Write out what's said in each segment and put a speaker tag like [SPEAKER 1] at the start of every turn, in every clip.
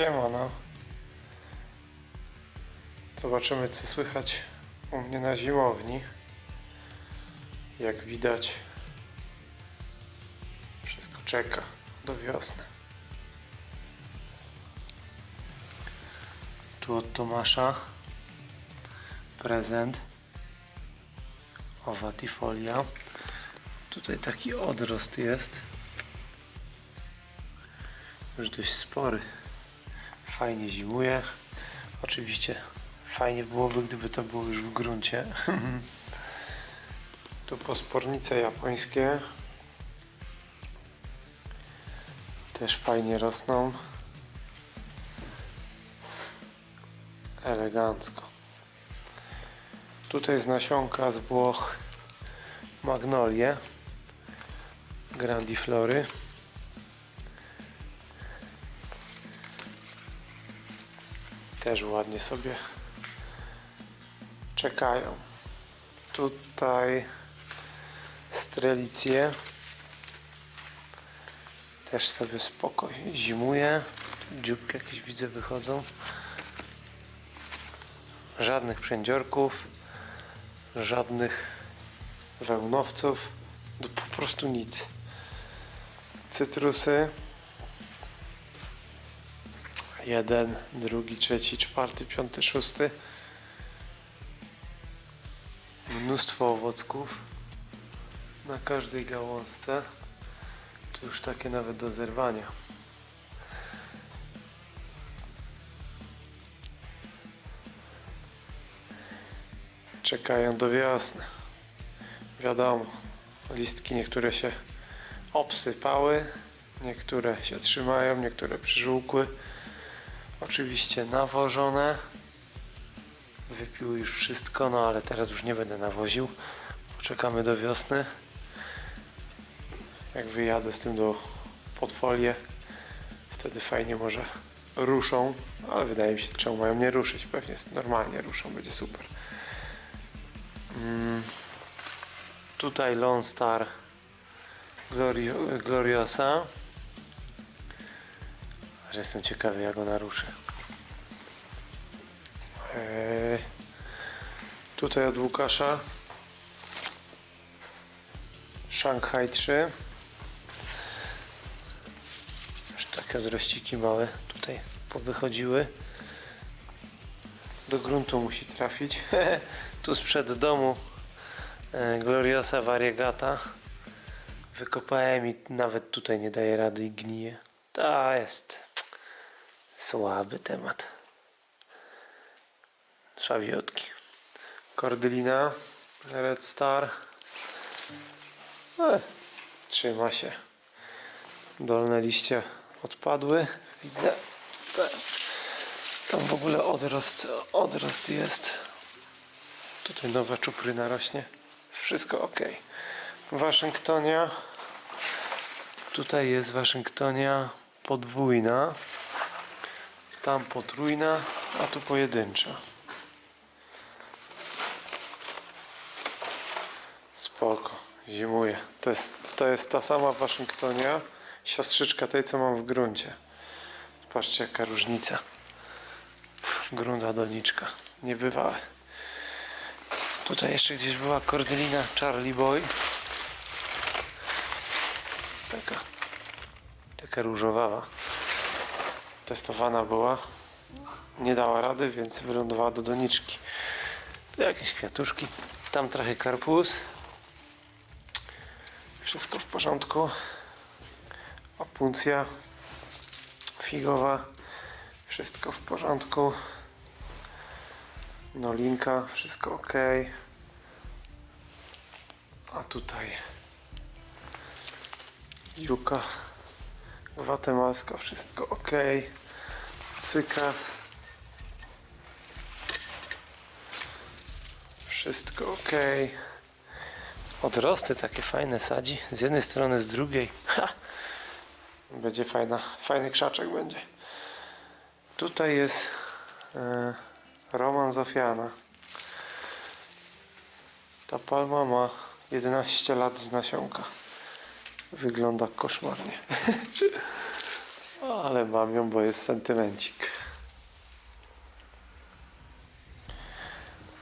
[SPEAKER 1] Siemano. Zobaczymy co słychać u mnie na zimowni. Jak widać wszystko czeka do wiosny. Tu od Tomasza prezent owatifolia. Tutaj taki odrost jest. Już dość spory. Fajnie zimuje. Oczywiście fajnie byłoby, gdyby to było już w gruncie. tu pospornice japońskie. Też fajnie rosną. Elegancko. Tutaj z nasionka z Włoch magnolie grandiflory. Też ładnie sobie czekają. Tutaj strelicje też sobie spokojnie zimuje. Dzióbki jakieś widzę wychodzą. Żadnych przędziorków, żadnych wełnowców, no po prostu nic. Cytrusy. Jeden, drugi, trzeci, czwarty, piąty, szósty. Mnóstwo owocków na każdej gałązce. Tu już takie nawet do zerwania. Czekają do wiosny. Wiadomo, listki niektóre się obsypały, niektóre się trzymają, niektóre przyżółkły. Oczywiście nawożone. Wypiły już wszystko, no ale teraz już nie będę nawoził. Poczekamy do wiosny. Jak wyjadę z tym do podfolię, wtedy fajnie może ruszą, ale wydaje mi się, czemu mają nie ruszyć. Pewnie normalnie ruszą, będzie super. Mm. Tutaj Lone Star Glorio, Gloriosa. Że jestem ciekawy jak ona ruszy. Eee, tutaj od Łukasza. Shanghai 3 Już takie odrościki małe tutaj powychodziły. Do gruntu musi trafić. Tu sprzed domu e, Gloriosa variegata. Wykopałem i nawet tutaj nie daje rady i gnije. To jest słaby temat. Słabiutki. Kordylina Red Star. E, trzyma się. Dolne liście odpadły widzę. Te- tam w ogóle odrost odrost jest. Tutaj nowa czupryna rośnie wszystko ok Waszyngtonia tutaj jest Waszyngtonia podwójna tam potrójna a tu pojedyncza Spoko, zimuje. To jest, to jest ta sama Waszyngtonia, siostrzyczka tej, co mam w gruncie. Patrzcie, jaka różnica. Grunda doniczka, niebywałe. Tutaj jeszcze gdzieś była kordylina Charlie Boy. Taka, taka różowawa. Testowana była. Nie dała rady, więc wylądowała do doniczki. Jakieś kwiatuszki. Tam trochę karpus. Wszystko w porządku. Opuncja figowa. Wszystko w porządku. Nolinka, wszystko ok. A tutaj Juka Gwatemalska, wszystko ok. Cykas. Wszystko ok. Odrosty takie fajne sadzi. Z jednej strony, z drugiej. Ha! Będzie fajna, fajny krzaczek będzie. Tutaj jest e, Roman Zofiana. Ta palma ma 11 lat z nasionka. Wygląda koszmarnie. Ale mam ją, bo jest sentymencik.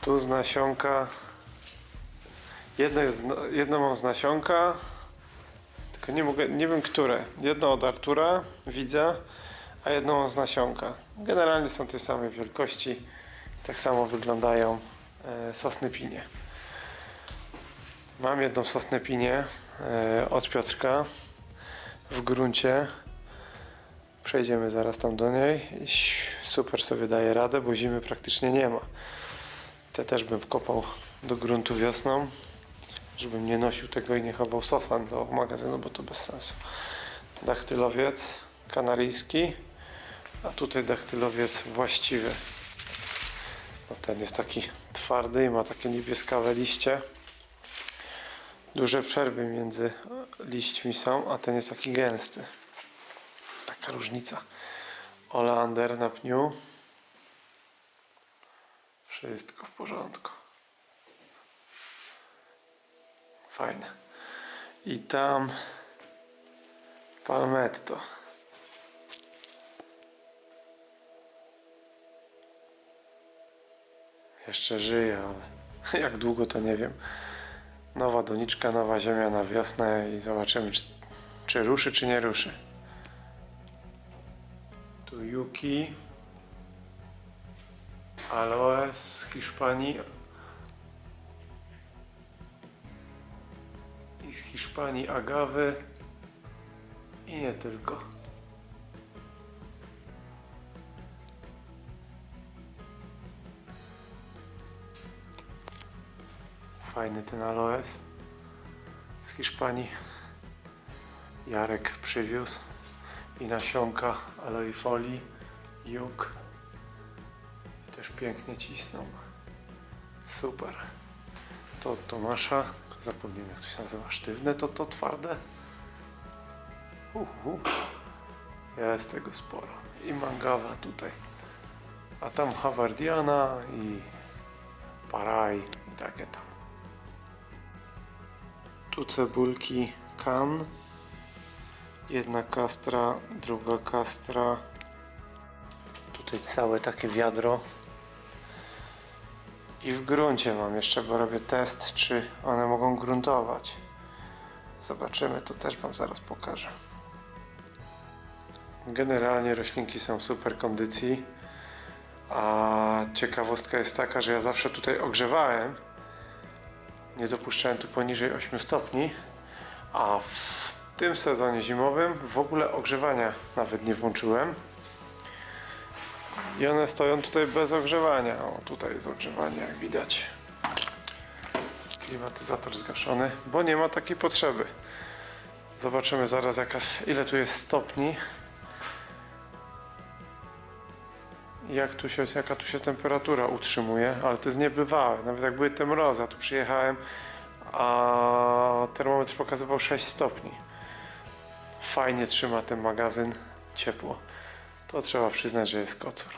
[SPEAKER 1] Tu z nasionka. Jedno, jest, jedno mam z nasionka, tylko nie, mogę, nie wiem które. Jedno od Artura, widzę, a jedno mam z nasionka. Generalnie są tej samej wielkości. Tak samo wyglądają e, sosny pinie. Mam jedną sosnę pinię e, od Piotrka w gruncie. Przejdziemy zaraz tam do niej. Super sobie daje radę, bo zimy praktycznie nie ma. Te też bym wkopał do gruntu wiosną, żebym nie nosił tego i nie chował sosan do magazynu, bo to bez sensu. Dachtylowiec kanaryjski, a tutaj dachtylowiec właściwy. No ten jest taki twardy i ma takie niebieskawe liście. Duże przerwy między liśćmi są, a ten jest taki gęsty. Taka różnica. Oleander na pniu. Wszystko w porządku. Fajne. I tam palmetto. Jeszcze żyje, ale jak długo to nie wiem. Nowa doniczka, nowa ziemia na wiosnę i zobaczymy, czy, czy ruszy, czy nie ruszy. Tu Yuki. Aloe z Hiszpanii. I z Hiszpanii agawy. I nie tylko. Fajny ten aloes z Hiszpanii. Jarek przywiózł i nasionka aloi folii, juk. Też pięknie cisną. Super. To od Tomasza. Zapomniałem jak to się nazywa. Sztywne to to twarde. Uhu. Jest tego sporo. I mangawa tutaj. A tam Hawardiana i Paraj i takie tam. Tu cebulki kan. Jedna kastra, druga kastra. Tutaj całe takie wiadro. I w gruncie mam jeszcze, bo robię test, czy one mogą gruntować. Zobaczymy, to też Wam zaraz pokażę. Generalnie roślinki są w super kondycji. A ciekawostka jest taka, że ja zawsze tutaj ogrzewałem. Nie dopuszczałem tu poniżej 8 stopni. A w tym sezonie zimowym w ogóle ogrzewania nawet nie włączyłem. I one stoją tutaj bez ogrzewania. O, tutaj jest ogrzewanie, jak widać. Klimatyzator zgaszony, bo nie ma takiej potrzeby. Zobaczymy zaraz, jaka, ile tu jest stopni. Jak tu się, jaka tu się temperatura utrzymuje, ale to jest niebywałe. Nawet jak były te mrozy, a tu przyjechałem, a termometr pokazywał 6 stopni. Fajnie trzyma ten magazyn ciepło. To trzeba przyznać, że jest kocur.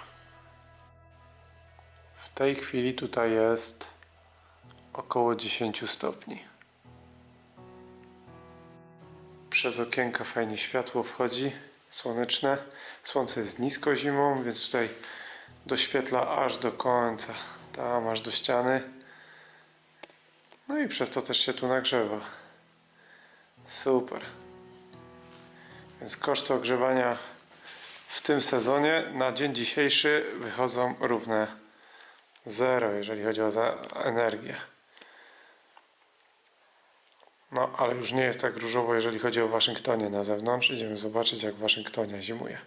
[SPEAKER 1] W tej chwili tutaj jest około 10 stopni. Przez okienka fajnie światło wchodzi, słoneczne. Słońce jest nisko zimą, więc tutaj doświetla aż do końca, tam aż do ściany. No i przez to też się tu nagrzewa. Super. Więc koszty ogrzewania w tym sezonie na dzień dzisiejszy wychodzą równe zero, jeżeli chodzi o energię. No, ale już nie jest tak różowo, jeżeli chodzi o Waszyngtonie na zewnątrz. Idziemy zobaczyć, jak w Waszyngtonie zimuje.